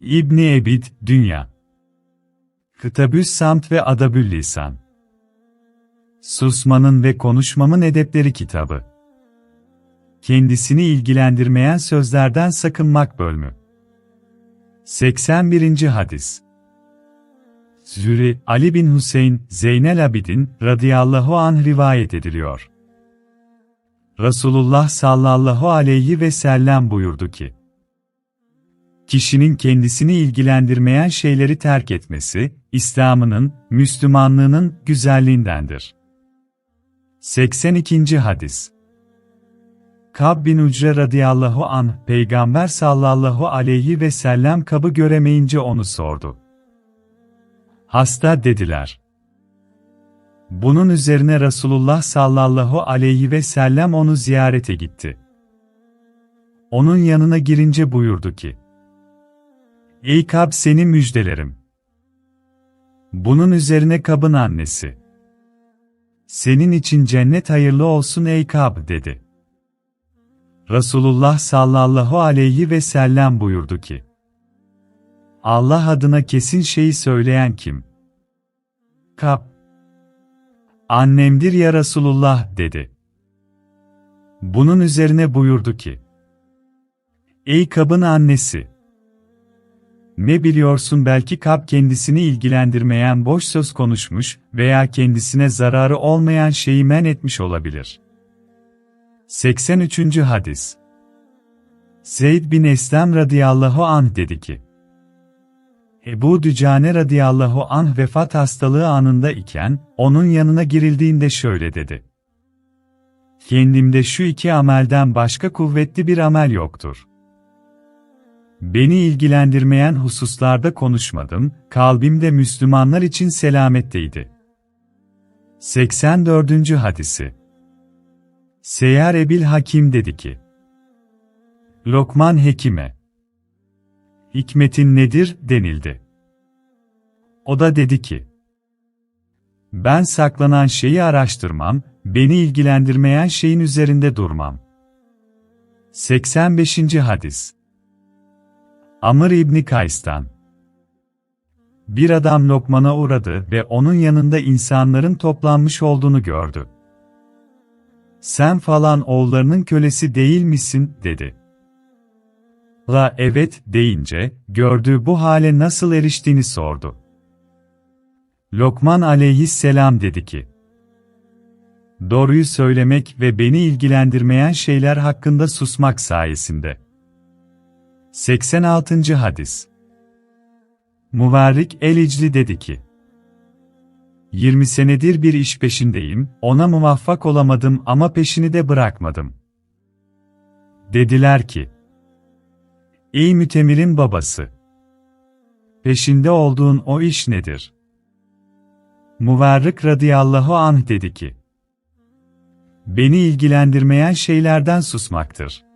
İbni Ebid, Dünya. Kitabüs Samt ve Adabül Lisan. Susmanın ve konuşmamın edepleri kitabı. Kendisini ilgilendirmeyen sözlerden sakınmak bölümü. 81. Hadis Züri, Ali bin Hüseyin, Zeynel Abidin, radıyallahu anh rivayet ediliyor. Resulullah sallallahu aleyhi ve sellem buyurdu ki, Kişinin kendisini ilgilendirmeyen şeyleri terk etmesi, İslam'ının, Müslümanlığının güzelliğindendir. 82. Hadis Kab bin Ucre radıyallahu anh, Peygamber sallallahu aleyhi ve sellem kabı göremeyince onu sordu. Hasta dediler. Bunun üzerine Resulullah sallallahu aleyhi ve sellem onu ziyarete gitti. Onun yanına girince buyurdu ki, Ey Kab seni müjdelerim. Bunun üzerine Kab'ın annesi. Senin için cennet hayırlı olsun ey Kab dedi. Resulullah sallallahu aleyhi ve sellem buyurdu ki, Allah adına kesin şeyi söyleyen kim? Kab. Annemdir ya Resulullah dedi. Bunun üzerine buyurdu ki, Ey Kab'ın annesi! Ne biliyorsun belki Kab kendisini ilgilendirmeyen boş söz konuşmuş veya kendisine zararı olmayan şeyi men etmiş olabilir. 83. Hadis Zeyd bin Eslem radıyallahu anh dedi ki, Ebu Dücane radıyallahu anh vefat hastalığı anında iken, onun yanına girildiğinde şöyle dedi. Kendimde şu iki amelden başka kuvvetli bir amel yoktur. Beni ilgilendirmeyen hususlarda konuşmadım, kalbim de Müslümanlar için selametteydi. 84. Hadisi Seyyar Ebil Hakim dedi ki, Lokman Hekim'e, Hikmetin nedir, denildi. O da dedi ki, Ben saklanan şeyi araştırmam, beni ilgilendirmeyen şeyin üzerinde durmam. 85. Hadis Amr İbni Kays'tan Bir adam Lokman'a uğradı ve onun yanında insanların toplanmış olduğunu gördü. Sen falan oğullarının kölesi değil misin, dedi. La evet deyince, gördüğü bu hale nasıl eriştiğini sordu. Lokman aleyhisselam dedi ki, Doğruyu söylemek ve beni ilgilendirmeyen şeyler hakkında susmak sayesinde. 86. Hadis Muvarrik el-İcli dedi ki, 20 senedir bir iş peşindeyim, ona muvaffak olamadım ama peşini de bırakmadım. Dediler ki, Ey mütemirin babası! Peşinde olduğun o iş nedir? Muvarrik radıyallahu anh dedi ki, Beni ilgilendirmeyen şeylerden susmaktır.